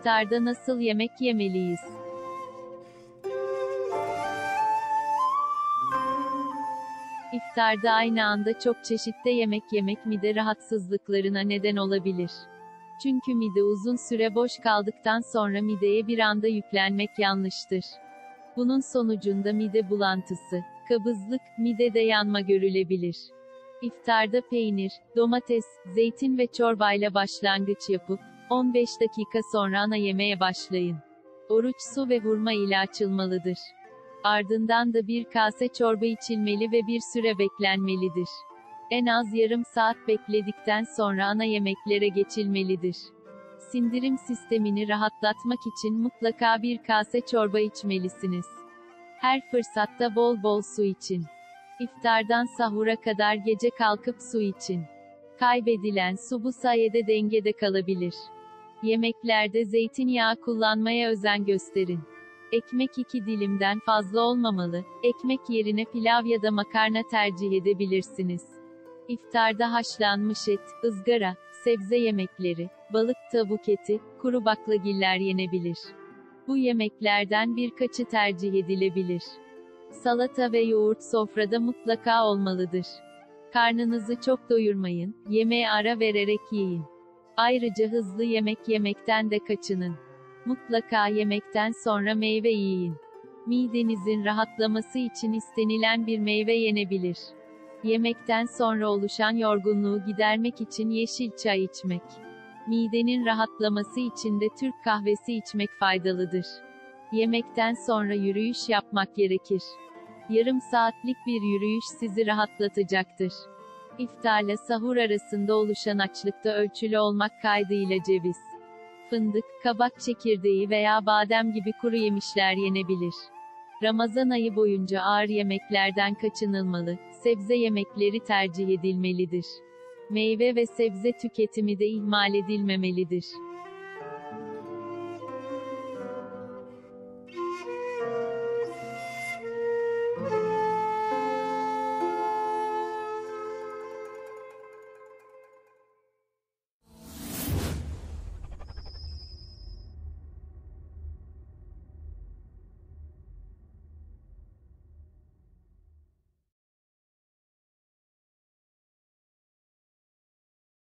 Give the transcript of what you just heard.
İftarda nasıl yemek yemeliyiz? İftarda aynı anda çok çeşitte yemek yemek mide rahatsızlıklarına neden olabilir. Çünkü mide uzun süre boş kaldıktan sonra mideye bir anda yüklenmek yanlıştır. Bunun sonucunda mide bulantısı, kabızlık, midede yanma görülebilir. İftarda peynir, domates, zeytin ve çorbayla başlangıç yapıp, 15 dakika sonra ana yemeğe başlayın. Oruç su ve hurma ile açılmalıdır. Ardından da bir kase çorba içilmeli ve bir süre beklenmelidir. En az yarım saat bekledikten sonra ana yemeklere geçilmelidir. Sindirim sistemini rahatlatmak için mutlaka bir kase çorba içmelisiniz. Her fırsatta bol bol su için. İftardan sahura kadar gece kalkıp su için. Kaybedilen su bu sayede dengede kalabilir. Yemeklerde zeytinyağı kullanmaya özen gösterin. Ekmek iki dilimden fazla olmamalı, ekmek yerine pilav ya da makarna tercih edebilirsiniz. İftarda haşlanmış et, ızgara, sebze yemekleri, balık tavuk eti, kuru baklagiller yenebilir. Bu yemeklerden birkaçı tercih edilebilir. Salata ve yoğurt sofrada mutlaka olmalıdır. Karnınızı çok doyurmayın, yemeğe ara vererek yiyin. Ayrıca hızlı yemek yemekten de kaçının. Mutlaka yemekten sonra meyve yiyin. Midenizin rahatlaması için istenilen bir meyve yenebilir. Yemekten sonra oluşan yorgunluğu gidermek için yeşil çay içmek. Midenin rahatlaması için de Türk kahvesi içmek faydalıdır. Yemekten sonra yürüyüş yapmak gerekir. Yarım saatlik bir yürüyüş sizi rahatlatacaktır. İftarla sahur arasında oluşan açlıkta ölçülü olmak kaydıyla ceviz, fındık, kabak çekirdeği veya badem gibi kuru yemişler yenebilir. Ramazan ayı boyunca ağır yemeklerden kaçınılmalı, sebze yemekleri tercih edilmelidir. Meyve ve sebze tüketimi de ihmal edilmemelidir.